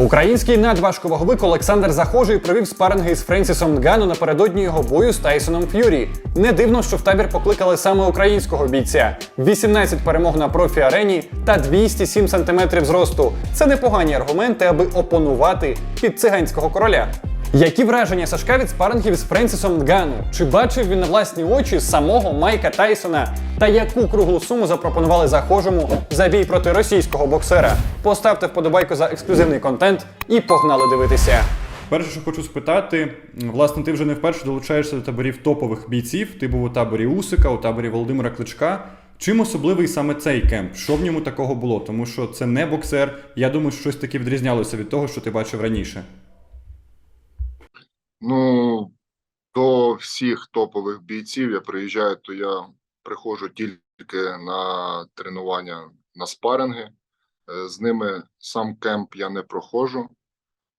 Український надважковаговик Олександр Захожий провів спаринги із Френсісом Нгану напередодні його бою з Тайсоном Ф'юрі. Не дивно, що в табір покликали саме українського бійця. 18 перемог на профі-арені та 207 сантиметрів зросту. Це непогані аргументи, аби опонувати під циганського короля. Які враження Сашка від спарингів з Френсісом Нгану? Чи бачив він на власні очі самого Майка Тайсона? Та яку круглу суму запропонували захожому за бій проти російського боксера? Поставте вподобайку за ексклюзивний контент і погнали дивитися. Перше, що хочу спитати, власне, ти вже не вперше долучаєшся до таборів топових бійців. Ти був у таборі Усика, у таборі Володимира Кличка. Чим особливий саме цей кемп? Що в ньому такого було? Тому що це не боксер. Я думаю, що щось таке відрізнялося від того, що ти бачив раніше. Ну, до всіх топових бійців я приїжджаю, то я приходжу тільки на тренування на спаринги. Е, З ними сам кемп я не проходжу,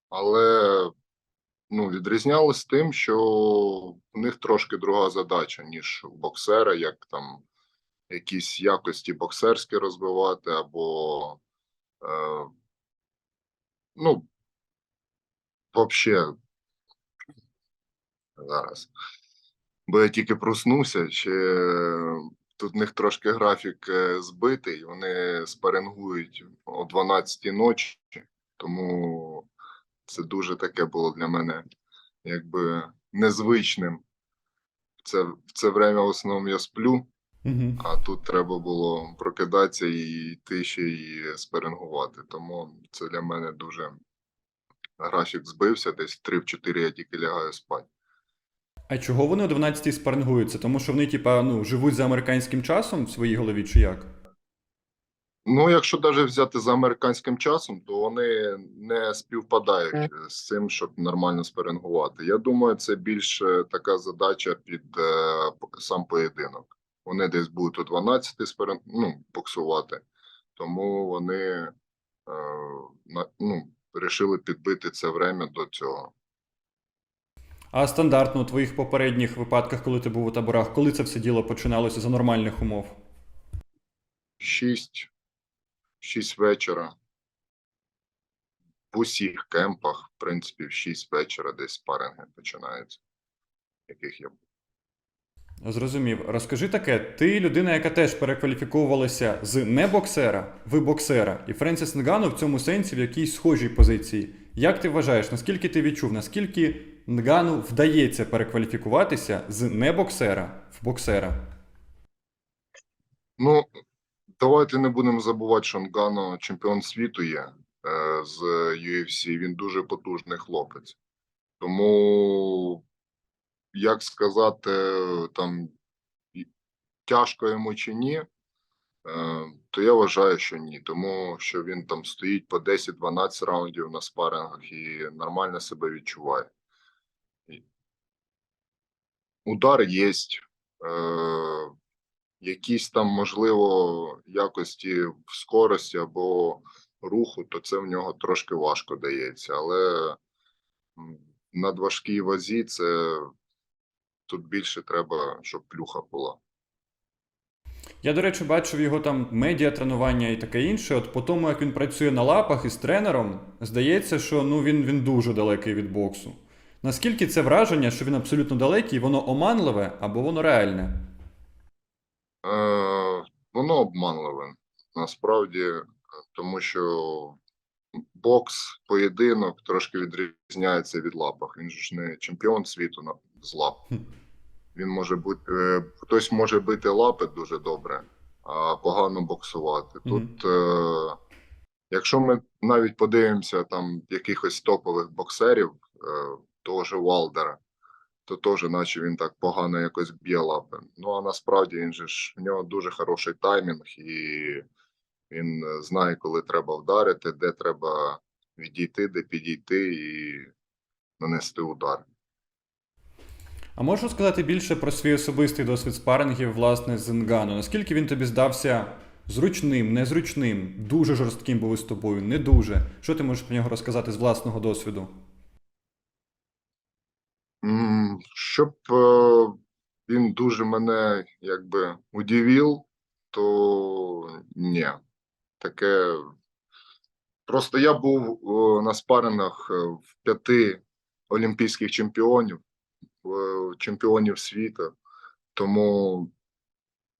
але ну, відрізнялось тим, що у них трошки друга задача, ніж у боксера, як там якісь якості боксерські розвивати, або е, ну, взагалі зараз. Бо я тільки проснувся, ще тут в них трошки графік е, збитий, вони спарингують о 12 ночі, тому це дуже таке було для мене якби незвичним. Це, в це время в основному я сплю, Угу. а тут треба було прокидатися і йти ще і спарингувати. Тому це для мене дуже графік збився, десь в 3-4 я тільки лягаю спати. А чого вони о 12-й спарингуються? Тому що вони, типа, ну, живуть за американським часом в своїй голові, чи як? Ну, якщо навіть взяти за американським часом, то вони не співпадають е, з цим, щоб нормально спарингувати. Я думаю, це більше така задача під е, по- сам поєдинок. Вони десь будуть о 12 спарин... ну, боксувати, тому вони е, на, ну, вирішили підбити це время до цього. А стандартно у твоїх попередніх випадках, коли ти був у таборах, коли це все діло починалося за нормальних умов? 6, 6 вечора. В усіх кемпах, в принципі, в 6 вечора десь спаринги починаються, яких я був. Зрозумів. Розкажи таке: ти людина, яка теж перекваліфіковувалася з не боксера в боксера, і Френсіс Нгану в цьому сенсі в якійсь схожій позиції. Як ти вважаєш, наскільки ти відчув, наскільки Нгану вдається перекваліфікуватися з не боксера в боксера? Ну, давайте не будемо забувати, що Нганно чемпіон світу є е, з UFC. Він дуже потужний хлопець. Тому, як сказати, там тяжко йому чи ні, е, то я вважаю, що ні. Тому що він там стоїть по 10-12 раундів на спарингах і нормально себе відчуває. Удар є. Е, якісь там, можливо, якості в скорості або руху, то це в нього трошки важко дається. Але на важкій вазі це тут більше треба, щоб плюха була. Я, до речі, бачив його там медіа тренування і таке інше. От по тому, як він працює на лапах із тренером, здається, що ну він, він дуже далекий від боксу. Наскільки це враження, що він абсолютно далекий, воно оманливе або воно реальне? Е, воно обманливе насправді, тому що бокс, поєдинок трошки відрізняється від лапах. Він ж не чемпіон світу на з лап. Він може бути е, хтось може бити лапи дуже добре, а погано боксувати. Тут, е, якщо ми навіть подивимося там якихось топових боксерів, е, того ж Валдера, то теж, наче він так погано якось б'є лапи. Ну а насправді він же ж в нього дуже хороший таймінг, і він е, знає, коли треба вдарити, де треба відійти, де підійти і нанести удар. А можеш сказати більше про свій особистий досвід спарингів, власне, з Нгану? Наскільки він тобі здався зручним, незручним, дуже жорстким був із тобою, не дуже? Що ти можеш про нього розказати з власного досвіду? Щоб е, він дуже мене якби удивив, то ні. Таке Просто я був на спарингах е, в п'яти олімпійських чемпіонів, е, чемпіонів світу, тому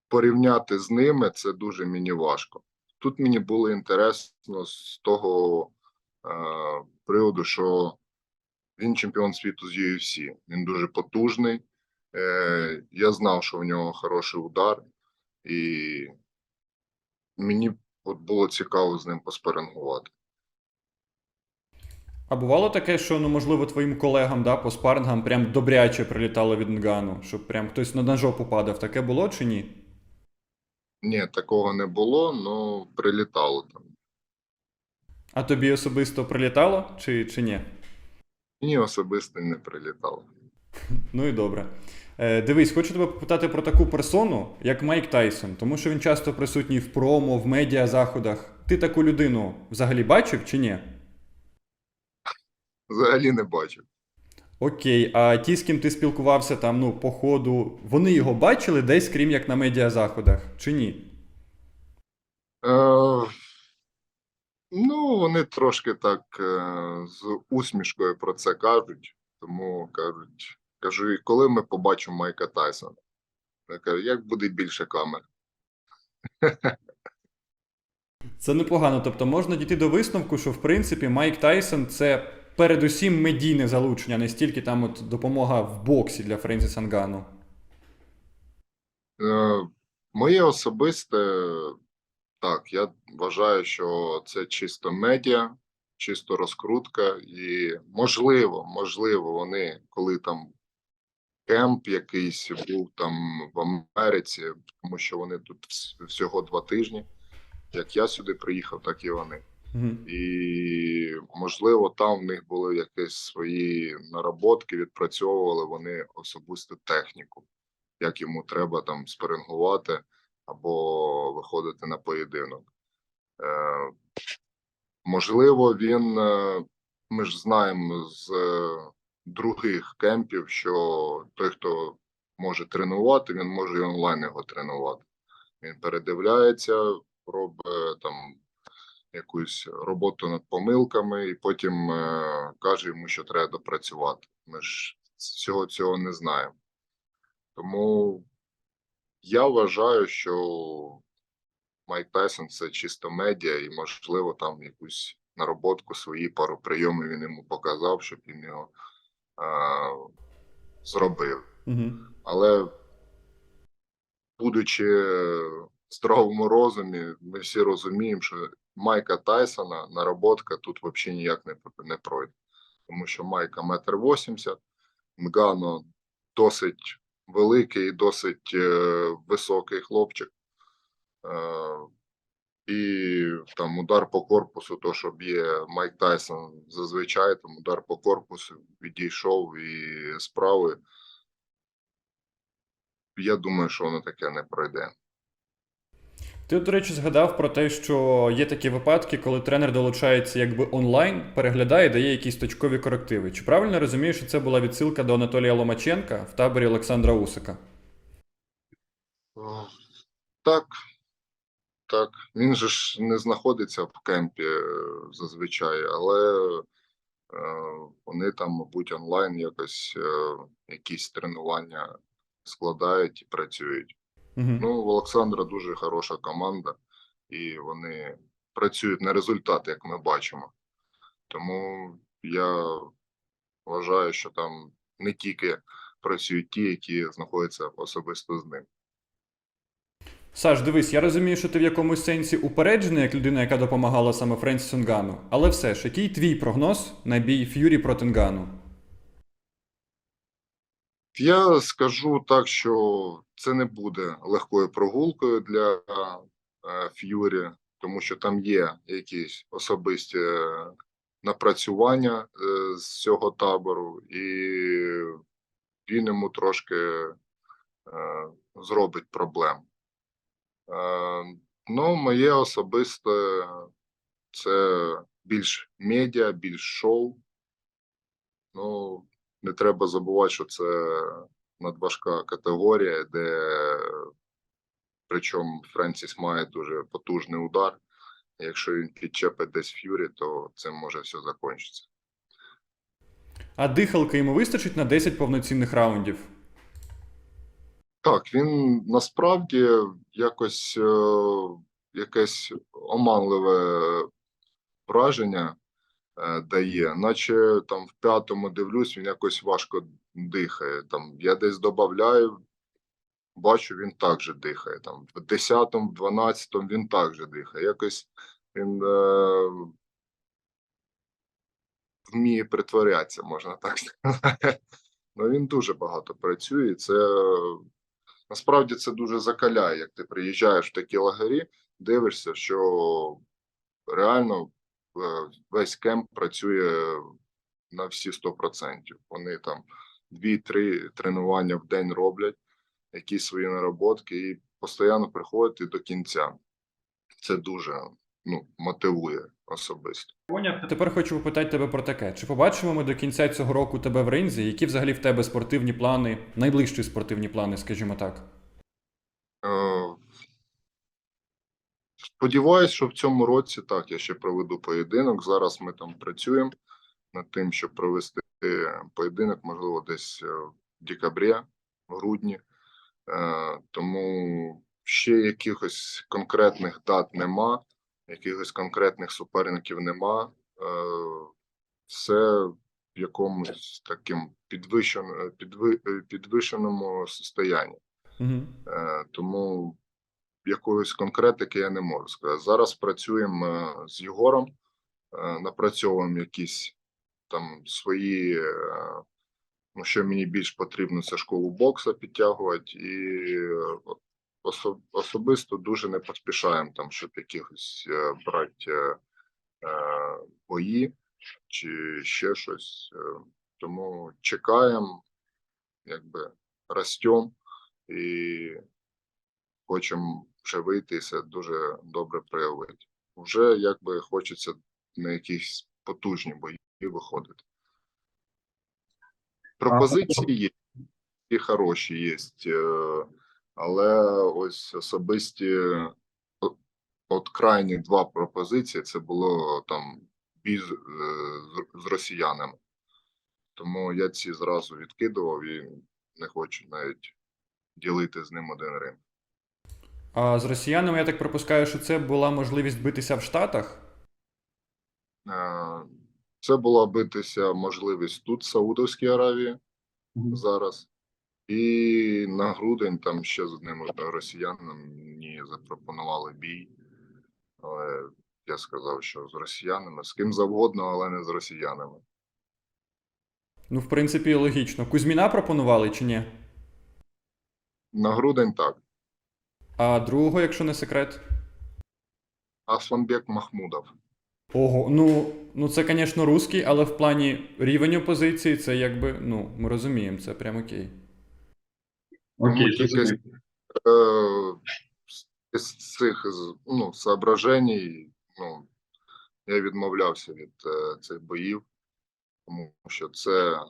порівняти з ними це дуже мені важко. Тут мені було інтересно з того е, приводу, що він чемпіон світу з UFC. Він дуже потужний. Е, я знав, що в нього хороший удар, і мені от було цікаво з ним поспарингувати. А бувало таке, що ну можливо твоїм колегам да, по спарингам прям добряче прилітало від Нгану, щоб прям хтось на жопу падав. Таке було чи ні? Ні, такого не було, але прилітало там. А тобі особисто прилітало чи, чи ні? Мені особисто не прилітало. Ну і добре. Е, дивись, хочу тебе попитати про таку персону, як Майк Тайсон, тому що він часто присутній в промо, в медіа заходах. Ти таку людину взагалі бачив чи ні? Взагалі не бачив. Окей, а ті, з ким ти спілкувався там, ну, по ходу, вони його бачили десь, крім як на медіа заходах, чи ні? Е, ну, вони трошки так е, з усмішкою про це кажуть. Тому кажуть, кажу, і коли ми побачимо Майка Тайсона? Я кажу, як буде більше камер? Це непогано. Тобто можна дійти до висновку, що в принципі Майк Тайсон це передусім медійне залучення, не стільки там от допомога в боксі для Френсіса Нгану. Е, моє особисте, так, я вважаю, що це чисто медіа, чисто розкрутка, і можливо, можливо, вони, коли там кемп якийсь був там в Америці, тому що вони тут всього два тижні. Як я сюди приїхав, так і вони. Угу. І можливо, там в них були якісь свої наработки, відпрацьовували вони особисту техніку, як йому треба там спарингувати або виходити на поєдинок. Е, можливо, він, е, ми ж знаємо з е, других кемпів, що той, хто може тренувати, він може і онлайн його тренувати. Він передивляється, робить там якусь роботу над помилками, і потім е, каже йому, що треба допрацювати. Ми ж всього цього не знаємо. Тому я вважаю, що Майк Тайсон це чисто медіа, і, можливо, там якусь нароботку свої пару прийомів він йому показав, щоб він його е, зробив. Угу. Але будучи в здоровому розумі, ми всі розуміємо, що Майка Тайсона наработка тут взагалі ніяк не, не пройде. Тому що Майка метр вісімдесят, Мгано досить великий, досить е, високий хлопчик. Е, і там удар по корпусу, то що б'є Майк Тайсон зазвичай, там удар по корпусу відійшов і справи. Я думаю, що воно таке не пройде. Ти, до речі, згадав про те, що є такі випадки, коли тренер долучається якби онлайн, переглядає, дає якісь точкові корективи. Чи правильно розумієш, що це була відсилка до Анатолія Ломаченка в таборі Олександра Усика? Так, так. Він же ж не знаходиться в кемпі е, зазвичай, але е, вони там, мабуть, онлайн якось е, якісь тренування складають і працюють. Угу. Ну, в Олександра дуже хороша команда, і вони працюють на результат, як ми бачимо. Тому я вважаю, що там не тільки працюють ті, які знаходяться особисто з ним. Саш, дивись, я розумію, що ти в якомусь сенсі упереджений як людина, яка допомагала саме Френсісу Нгану. Але все ж, який твій прогноз на бій Ф'юрі проти Нгану? Я скажу так, що це не буде легкою прогулкою для е, Ф'юрі, тому що там є якісь особисті е, напрацювання е, з цього табору, і він йому трошки зробить проблем. Ну, моє особисте це більш медіа, більш шоу. Ну, не треба забувати, що це надважка категорія, де причому Френсіс має дуже потужний удар, Якщо він підчепить десь ф'юрі, то цим може все закінчитися. А дихалки йому вистачить на 10 повноцінних раундів. Так, він насправді якось е, якесь оманливе враження дає, наче там в п'ятому дивлюсь, він якось важко дихає. Там я десь додаю, бачу, він також дихає. Там в десятому, в дванадцятому він також дихає. Якось він е, вміє притворятися, можна так сказати. Ну він дуже багато працює. і Це насправді це дуже закаляє, як ти приїжджаєш в такі лагері, дивишся, що реально е, весь кемп працює на всі 100%. Вони там 2-3 тренування в день роблять, якісь свої нароботки, і постійно приходять і до кінця. Це дуже ну, мотивує особисто. Тепер хочу попитати тебе про таке: чи побачимо ми до кінця цього року тебе в ринзі? Які взагалі в тебе спортивні плани, найближчі спортивні плани, скажімо так? Е, Сподіваюсь, що в цьому році так, я ще проведу поєдинок. Зараз ми там працюємо над тим, щоб провести поєдинок, можливо, десь е, в декабрі, в грудні. Е, Тому ще якихось конкретних дат нема, якихось конкретних суперників нема. Е, Все в якомусь таким підвищен- підви- е, підвищеному состоянні. Угу. Е, Тому якоїсь конкретики я не можу сказати. Зараз працюємо е, з Єгором, е, напрацьовуємо якісь там свої, е, ну що мені більш потрібно, це школу бокса підтягувати, і особисто дуже не поспішаємо там, щоб якихось брати бої чи ще щось. Тому чекаємо, якби ростем і хочемо вже вийти і це дуже добре проявити. Вже якби хочеться на якісь потужні бої виходити. Пропозиції є, і хороші є, е, але ось особисті, от крайні два пропозиції це було там бій е, з- з росіянами. Тому я ці зразу відкидував і не хочу навіть ділити з ним один ринок. А з росіянами я так припускаю, що це була можливість битися в Штатах. Е, Це була битися можливість тут, в Саудовській Аравії, зараз. І на грудень там ще з одним росіянином мені запропонували бій. Але я сказав, що з росіянами, з ким завгодно, але не з росіянами. Ну, в принципі, логічно. Кузьміна пропонували чи ні? На грудень так. А другого, якщо не секрет. Асланбек Махмудов. Ого, ну, ну це, звісно, русський, але в плані рівень опозиції це якби, ну, ми розуміємо, це прям окей. Окей, тільки. Е, з цих ну, соображень, ну, я відмовлявся від е, цих боїв, тому що це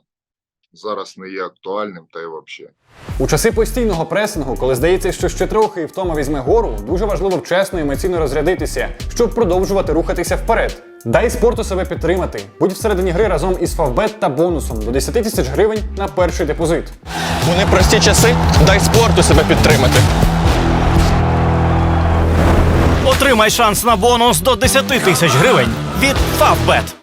зараз не є актуальним та й взагалі. У часи постійного пресингу, коли здається, що ще трохи і втома візьме гору, дуже важливо вчасно і емоційно розрядитися, щоб продовжувати рухатися вперед. Дай спорту себе підтримати. Будь всередині гри разом із Фавбет та бонусом до 10 тисяч гривень на перший депозит. У непрості часи дай спорту себе підтримати. Отримай шанс на бонус до 10 тисяч гривень від Favbet.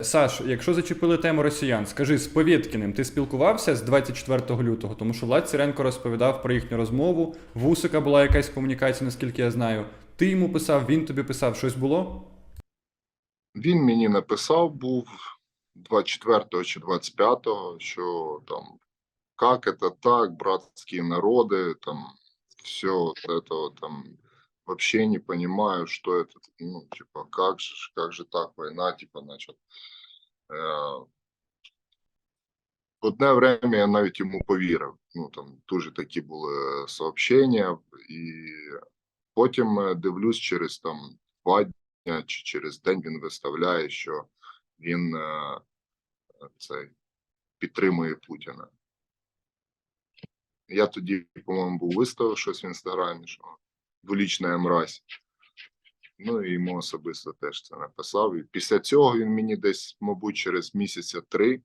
Саш, якщо зачепили тему росіян, скажи з Повєткіним, ти спілкувався з 24 лютого, тому що Влад Сіренко розповідав про їхню розмову. В Усика була якась комунікація, наскільки я знаю. Ти йому писав, він тобі писав, щось було? Він мені написав був 24 чи 25, що там как это так, братские народы, там все вот это вот, там вообще не понимаю, что это, ну, типа, как же, как же так, война, типа, значит. Е, Одне время я навіть йому повірив. Ну там дуже такі були сообщення, і потім е, дивлюсь через там два дня чи через день він виставляє, що він е, цей підтримує Путіна. Я тоді, по-моєму, був виставив щось в інстаграмі, що дволічна мразь. Ну і йому особисто теж це написав. І після цього він мені десь, мабуть, через місяця три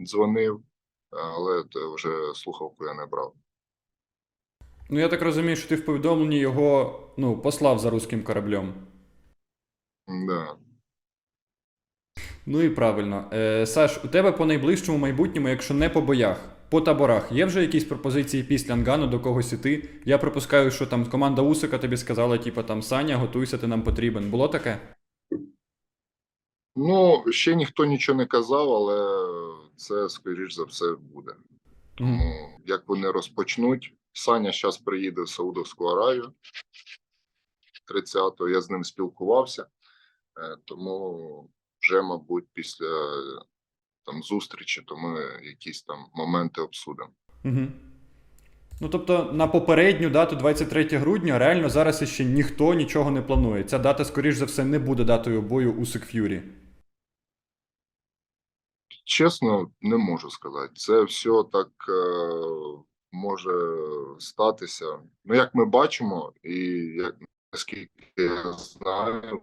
дзвонив, але вже слухавку я не брав. Ну я так розумію, що ти в повідомленні його ну, послав за руським кораблем. Да. Ну і правильно. Е, Саш, у тебе по найближчому майбутньому, якщо не по боях, по таборах, є вже якісь пропозиції після Ангану до когось іти? Я припускаю, що там команда Усика тобі сказала, типу там Саня, готуйся, ти нам потрібен. Було таке? Ну, ще ніхто нічого не казав, але це, скоріш за все, буде. Мгм. Тому як вони розпочнуть, Саня зараз приїде в Саудовську Аравію 30-го, я з ним спілкувався, е, тому вже, мабуть, після там зустрічі, то ми якісь там моменти обсудимо. Угу. Ну тобто на попередню дату 23 грудня реально зараз іще ніхто нічого не планує. Ця дата, скоріш за все, не буде датою бою Усик Ф'юрі. Чесно, не можу сказати. Це все так е, може статися. Ну, як ми бачимо, і як наскільки я знаю,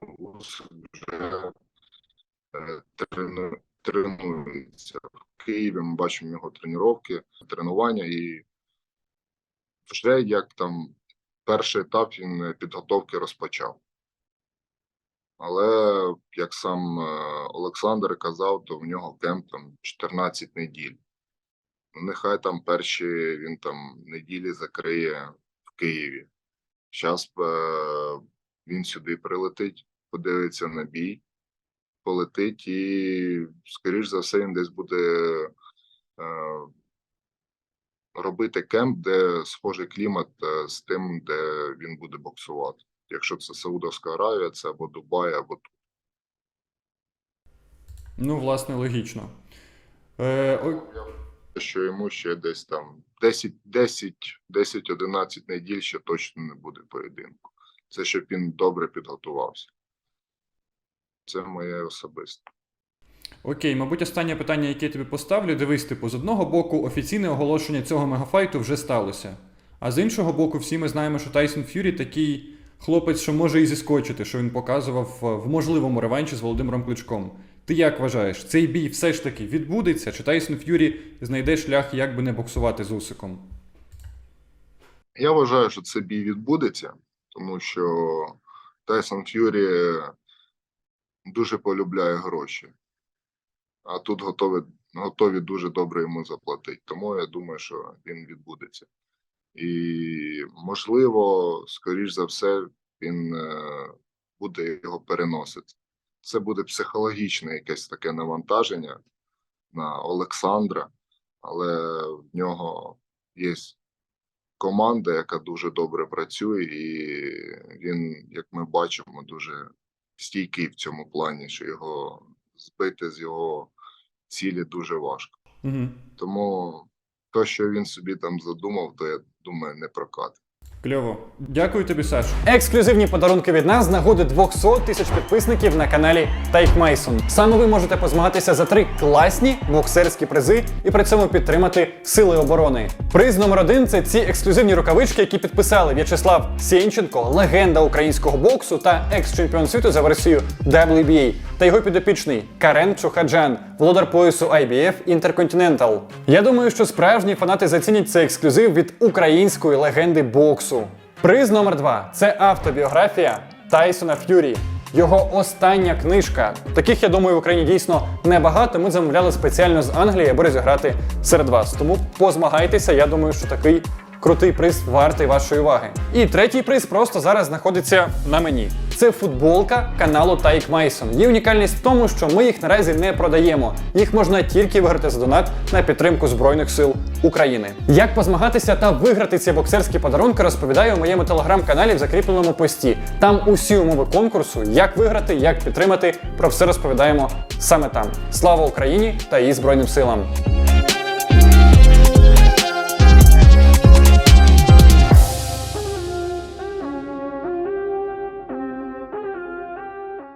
вже е, трену, тренується в Києві. Ми бачимо його тренування, тренування, і вже як там перший етап він е, підготовки розпочав. Але як сам е, Олександр казав, то в нього кемп там 14 неділь. Ну, нехай там перші він там неділі закриє в Києві. Зараз він сюди прилетить, подивиться на бій, полетить і, скоріш за все, він десь буде е, робити кемп, де схожий клімат е, з тим, де він буде боксувати. Якщо це Саудовська Аравія, це або Дубай, або тут. Ну, власне, логічно. Е, о- що йому ще десь там 10, 10, 10, 11 неділь ще точно не буде поєдинку. Це щоб він добре підготувався. Це моє особисте. Окей, мабуть, останнє питання, яке я тобі поставлю, дивись, типу, з одного боку, офіційне оголошення цього мегафайту вже сталося. А з іншого боку, всі ми знаємо, що Тайсон Ф'юрі такий хлопець, що може і зіскочити, що він показував е, в можливому реванші з Володимиром Кличком. Ти як вважаєш, цей бій все ж таки відбудеться, чи Тайсон Ф'юрі знайде шлях, як би не боксувати з Усиком? Я вважаю, що це бій відбудеться, тому що Тайсон Ф'юрі дуже полюбляє гроші, а тут готові, готові дуже добре йому заплатити. Тому я думаю, що він відбудеться. І, можливо, скоріш за все, він е, буде його переносити. Це буде психологічне якесь таке навантаження на Олександра, але в нього є команда, яка дуже добре працює, і він, як ми бачимо, дуже стійкий в цьому плані, що його збити з його цілі дуже важко. Угу. Тому то, що він собі там задумав, то я думаю, не прокатить. Кльово. Дякую тобі, Саш. Ексклюзивні подарунки від нас з нагоди 200 тисяч підписників на каналі Тайк Мейсон. Саме ви можете позмагатися за три класні боксерські призи і при цьому підтримати сили оборони. Приз номер один це ці ексклюзивні рукавички, які підписали В'ячеслав Сєнченко, легенда українського боксу та екс-чемпіон світу за версією WBA, та його підопічний Карен Чухаджан, володар поясу IBF Intercontinental. Я думаю, що справжні фанати зацінять цей ексклюзив від української легенди боксу. Приз номер два це автобіографія Тайсона Ф'юрі. Його остання книжка. Таких, я думаю, в Україні дійсно небагато. Ми замовляли спеціально з Англії, аби розіграти серед вас. Тому позмагайтеся. Я думаю, що такий крутий приз вартий вашої уваги. І третій приз просто зараз знаходиться на мені. Це футболка каналу Тайк Майсон. Її унікальність в тому, що ми їх наразі не продаємо. Їх можна тільки виграти за донат на підтримку Збройних сил України. Як позмагатися та виграти ці боксерські подарунки, розповідаю у моєму телеграм-каналі в закріпленому пості. Там усі умови конкурсу, як виграти, як підтримати. Про все розповідаємо саме там. Слава Україні та її Збройним силам!